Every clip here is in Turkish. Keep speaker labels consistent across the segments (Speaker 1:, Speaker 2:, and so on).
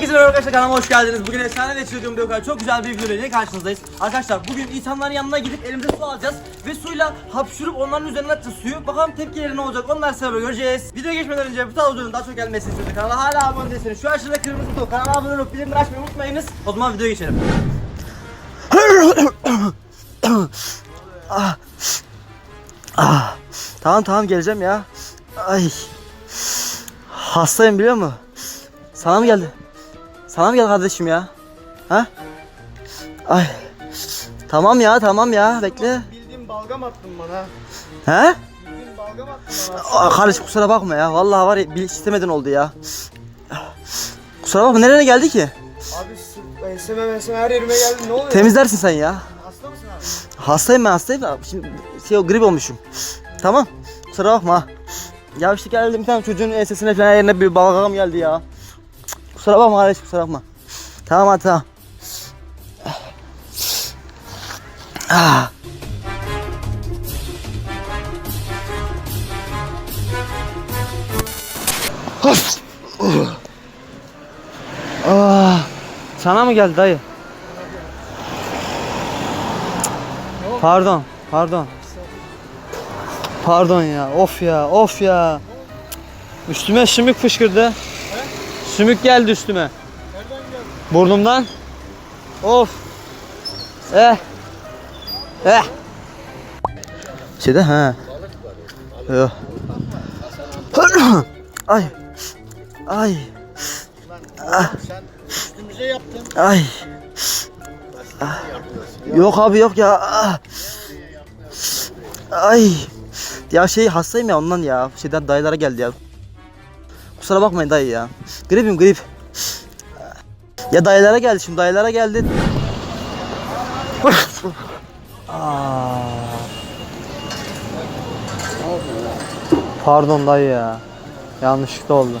Speaker 1: Herkese merhaba arkadaşlar kanalıma hoş geldiniz. Bugün efsane ve çılgın bir kadar çok güzel bir video ile karşınızdayız. Arkadaşlar bugün insanların yanına gidip elimize su alacağız ve suyla hapşurup onların üzerine atacağız suyu. Bakalım tepkileri ne olacak onlar sebebi göreceğiz. Video geçmeden önce bu tarz videoların daha çok gelmesini istiyorsanız kanala hala abone değilseniz şu aşağıda kırmızı buton kanala abone olup bildirimleri açmayı unutmayınız. O zaman videoya geçelim. Tamam tamam geleceğim ya. Ay. Hastayım biliyor musun? Sana mı geldi? Sana mı geldi kardeşim ya? Ha? Ay. Tamam ya tamam ya bekle.
Speaker 2: Bildiğin balgam attın bana.
Speaker 1: He?
Speaker 2: Bildiğin balgam attın bana.
Speaker 1: Aa, kardeş kusura bakma ya. Vallahi var ya bil istemeden oldu ya. Kusura bakma nereye geldi ki?
Speaker 2: Abi su- enseme menseme her yerime geldi ne oluyor?
Speaker 1: Temizlersin sen ya.
Speaker 2: Hasta mısın abi?
Speaker 1: Hastayım ben hastayım da şimdi şey o grip olmuşum. Tamam. Kusura bakma. ha. Ya işte geldim bir tane çocuğun ensesine falan yerine bir balgam geldi ya. Kusura bakma kardeş kusura bakma. Tamam hadi tamam. Ah. Ah. Sana mı geldi dayı? Pardon, pardon. Pardon ya, of ya, of ya. Üstüme sümük fışkırdı. Sümük geldi üstüme.
Speaker 2: Nereden geldin?
Speaker 1: Burnumdan. Of. Eh. Eh. Şeyde ha. Yok. Ay. Ay.
Speaker 2: Sen üstümüze yaptın.
Speaker 1: Ay. Ah. Yok abi yok ya. Ah. Ay. Ya şey hastayım ya ondan ya. Şeyden dayılara geldi ya. Kusura bakmayın dayı ya. Gripim grip. Ya dayılara geldi şimdi dayılara geldi. Pardon dayı ya. Yanlışlıkla oldu.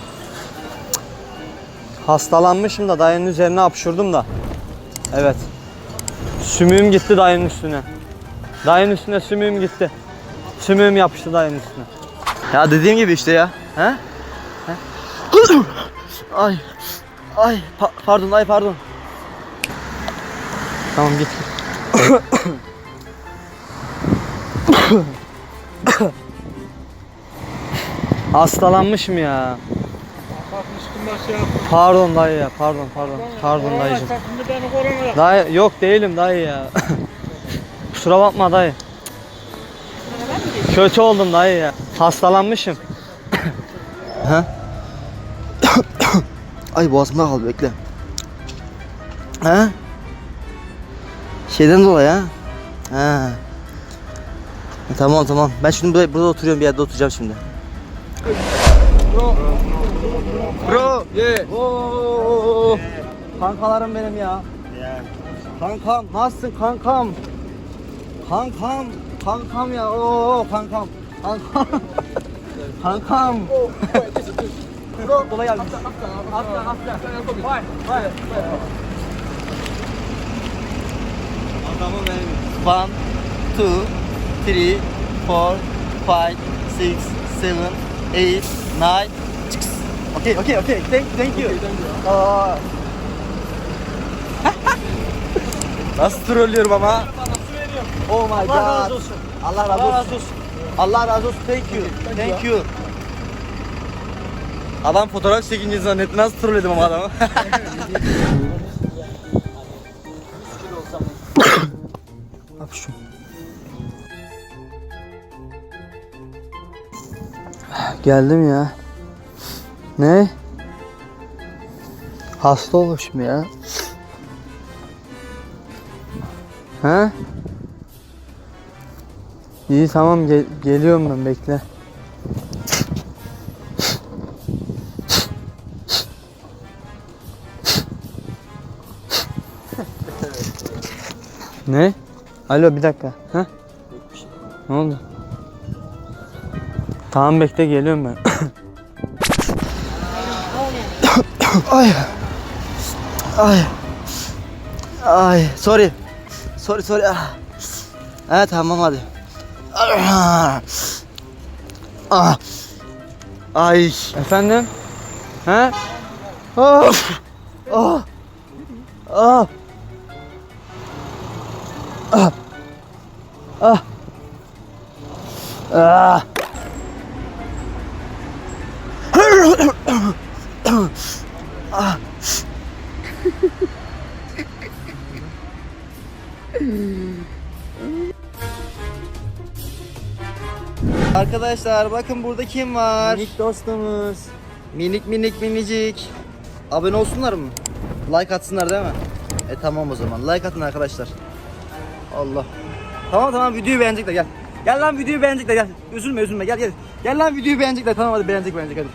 Speaker 1: Hastalanmışım da dayının üzerine hapşurdum da. Evet. Sümüğüm gitti dayının üstüne. Dayının üstüne sümüğüm gitti. Sümüğüm yapıştı dayının üstüne. Ya dediğim gibi işte ya. He? Ay. Ay pa- pardon ay pardon. Tamam git. Hastalanmışım ya. Pardon dayı ya. Pardon pardon. Pardon dayıcım. Dayı yok değilim dayı ya. Kusura bakma dayı. Kötü oldum dayı ya. Hastalanmışım. ha? Ay boğazımda kaldı bekle. Ha? Şeyden dolayı ha? Ha. Tamam tamam. Ben şimdi burada, burada oturuyorum bir yerde oturacağım şimdi.
Speaker 2: Bro. Ye.
Speaker 1: Oo. Kankalarım benim ya. Kankam nasılsın kankam? Kankam, kankam ya. Oo kankam. Kankam. kankam. Bro, kolay gelsin. Atla, atla. Vay, vay. Adamım benim. One, two, three, four, five, six, seven, eight, nine. Çıks. Okay, okay, okay. Thank, thank you. Aa. Nasıl trollüyorum ama? Oh my god.
Speaker 2: Allah razı olsun.
Speaker 1: Allah
Speaker 2: razı olsun.
Speaker 1: Allah razı olsun. Thank you. Thank you. Adam fotoğraf çekince zannetti. Nasıl trolledim ama adamı? Abi şu. Geldim ya. Ne? Hasta olmuşum ya. Ha? İyi tamam gel- geliyorum ben bekle. Ne? Alo bir dakika. Ha? Ne oldu? Tamam bekle geliyorum ben. Ay. Ay. Ay sorry. Sorry sorry. Ah. Evet tamam hadi. Ah. Ah. Ay. Efendim? He? Of. Ah. Ah. Ah. Ah. Ah. Ah. Arkadaşlar bakın burada kim var?
Speaker 2: Minik dostumuz.
Speaker 1: Minik minik minicik. Abone olsunlar mı? Like atsınlar değil mi? E tamam o zaman. Like atın arkadaşlar. Allah. Tamam tamam videoyu beğenecekler gel. Gel lan videoyu beğenecekler gel. Üzülme üzülme gel gel. Gel lan videoyu beğenecekler tamam hadi beğenecek beğenecek hadi.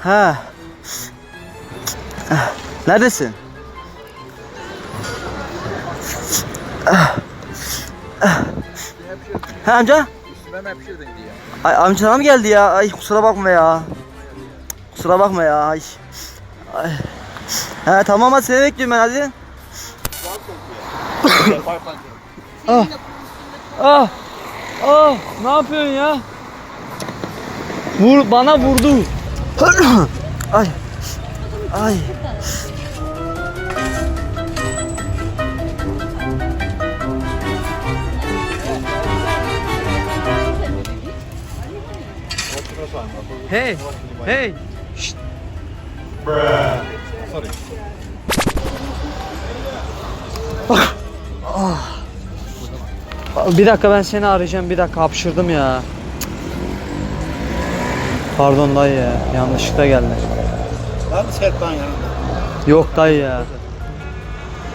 Speaker 1: ha. Neredesin? Ha amca?
Speaker 3: Ben hemşiredin diye.
Speaker 1: Ay amca mı geldi ya? Ay kusura bakma ya. Kusura bakma ya. Ay. Ay. He tamam hadi seni bekliyorum ben hadi.
Speaker 2: Ah. Ah. Ah. Ne yapıyorsun ya? Vur bana vurdu.
Speaker 1: Ay. Ay.
Speaker 2: Hey. Hey. Şşt. Bir dakika ben seni arayacağım. Bir dakika hapşırdım ya. Pardon dayı ya. Yanlışlıkla geldi.
Speaker 3: Lan Serkan yanında.
Speaker 2: Yok dayı ya.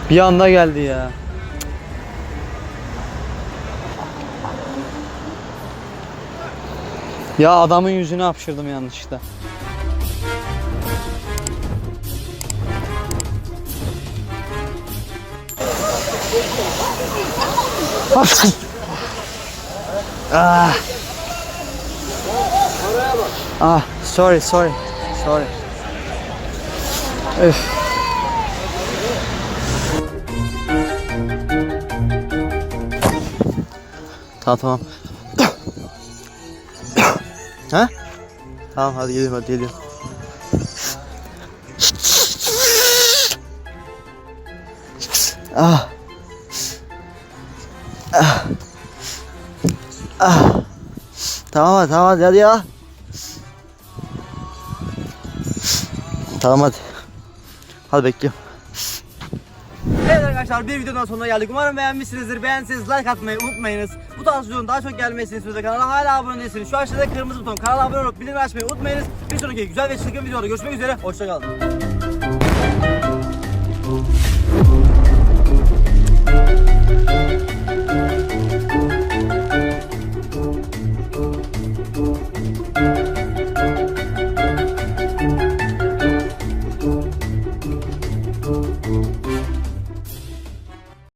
Speaker 2: Bir anda geldi ya. Ya adamın yüzüne hapşırdım yanlışlıkla. Ah. Ah, sorry, sorry, sorry. Üf.
Speaker 1: Tamam tamam. ha? Tamam hadi geliyorum hadi geliyorum. Ah. Ah. Ah. Tamam hadi tamam hadi, hadi ya. Tamam hadi. Hadi bekliyorum. Evet arkadaşlar bir videodan sonuna geldik. Umarım beğenmişsinizdir. Beğenseniz like atmayı unutmayınız. Bu tarz videonun daha çok gelmesini istiyorsanız kanala hala abone değilseniz şu aşağıda kırmızı buton kanala abone olup bildirim açmayı unutmayınız. Bir sonraki güzel ve çılgın videoda görüşmek üzere. Hoşçakalın.